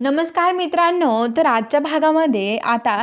नमस्कार मित्रांनो तर आजच्या भागामध्ये आता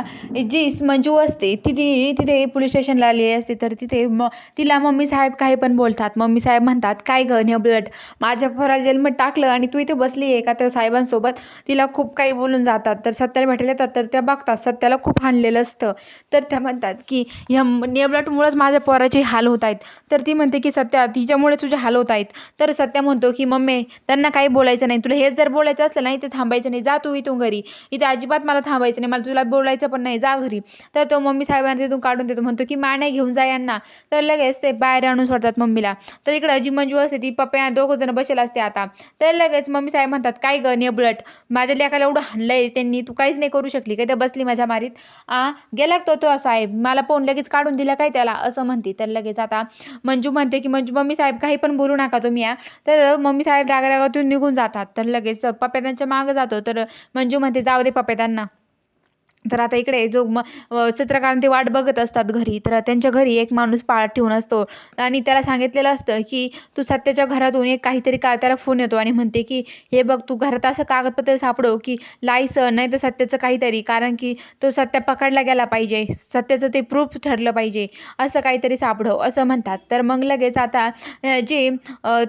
जी मंजू असते ती ती तिथे पोलीस स्टेशनला आलेली असते तर तिथे म तिला मम्मी साहेब काही पण बोलतात. मम्मी साहेब म्हणतात काय गं नेबलट माझ्या पोराला जेलमध्ये टाकलं आणि तू इथे बसली आहे का? त्या साहेबांसोबत तिला खूप काही बोलून जातात. तर सत्याला भेटायला येतात तर त्या बघतात सत्याला खूप हाणलेलं असतं. तर त्या म्हणतात की ह्या नेबलटमुळंच माझ्या पोराचे हाल होत आहेत. तर ती म्हणते की सत्या तिच्यामुळे तुझे हाल होत आहेत. तर सत्या म्हणतो की मम्मी त्यांना काही बोलायचं नाही. तुला हेच जर बोलायचं असलं नाही ते थांबायचं नाही. जा तू इथून घरी. इथे अजिबात मला थांबायचं नाही. मला तुला बोलायचं पण नाही. जा घरी. तर तो मम्मी साहेबांना तिथून काढून देतो. म्हणतो की माने घेऊन जा यांना. तर लगेच ते बाहेर आणून सोडतात मम्मीला. तर इकडं जी मंजू असते. ती पप्पा दोघं जण बसेल असते आता. तर लगेच मम्मी साहेब म्हणतात काय ग नेबलट. माझ्या लेखाला एवढं हाणलंय. त्यांनी तू काहीच नाही करू शकली काय तर बसली माझ्या मारीत. आ गेला तो तो साहेब. मला फोन लगेच काढून दिला काय त्याला? असं म्हणते. तर लगेच आता मंजू म्हणते की मंजू मम्मी साहेब काही पण बोलू नका तुम्ही या. तर मम्मी साहेब रागारागातून निघून जातात. तर लगेच पप्पा त्यांच्या मागं जातो. तर मंजू म्हणते जाऊ दे पप्पा त्यांना. तर आता इकडे जो म चित्रकारांत ते वाट बघत असतात घरी तर त्यांच्या घरी एक माणूस पाळत ठेवून असतो. आणि त्याला सांगितलेलं असतं की तू सत्याच्या घरातून एक काहीतरी का त्याला फोन येतो आणि म्हणते की हे बघ तू घरात असं कागदपत्र सापडव की लायसन नाही तर सत्याचं काहीतरी कारण की तो सत्या पकडला गेला पाहिजे. सत्याचं ते प्रूफ ठरलं पाहिजे. असं काहीतरी सापडव असं म्हणतात. तर मग लगेच आता जे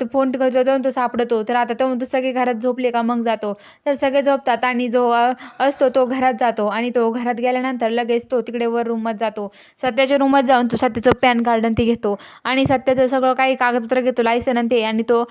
तो फोन करतो तो सापडतो. तर आता तो म्हणतो सगळे घरात झोपले का? मग जातो. तर सगळे झोपतात आणि जो असतो तो घरात जातो आणि तो घरात गेल्यानंतर लगेच तो तिकडे वर रूममध्ये जातो. सत्याच्या रूममध्ये जाऊन तो सत्याचं पॅन कार्ड आणि ते घेतो. आणि सत्याचं सगळं काही कागदपत्र घेतो लायसन आणि ते. आणि तो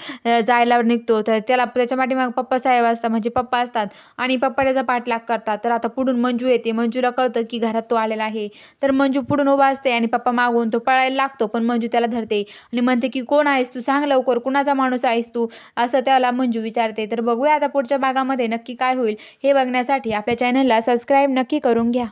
जायला निघतो. तर त्याला त्याच्या पाठीमाग पप्पा साहेब असतात म्हणजे पप्पा असतात. आणि पप्पा त्याचा पाठलाग करतात. तर आता पुढून मंजू येते. मंजूला कळतं की घरात तो आलेला आहे. तर मंजू पुढून उभा असते आणि पप्पा मागून तो पळायला लागतो पण मंजू त्याला धरते. आणि म्हणते की कोण आहेस तू? सांग लवकर. कुणाचा माणूस आहेस तू? असं त्याला मंजू विचारते. तर बघूया आता पुढच्या भागामध्ये नक्की काय होईल. हे बघण्यासाठी आपल्या चॅनलला सबस्क्राईब नक्की करून घ्या.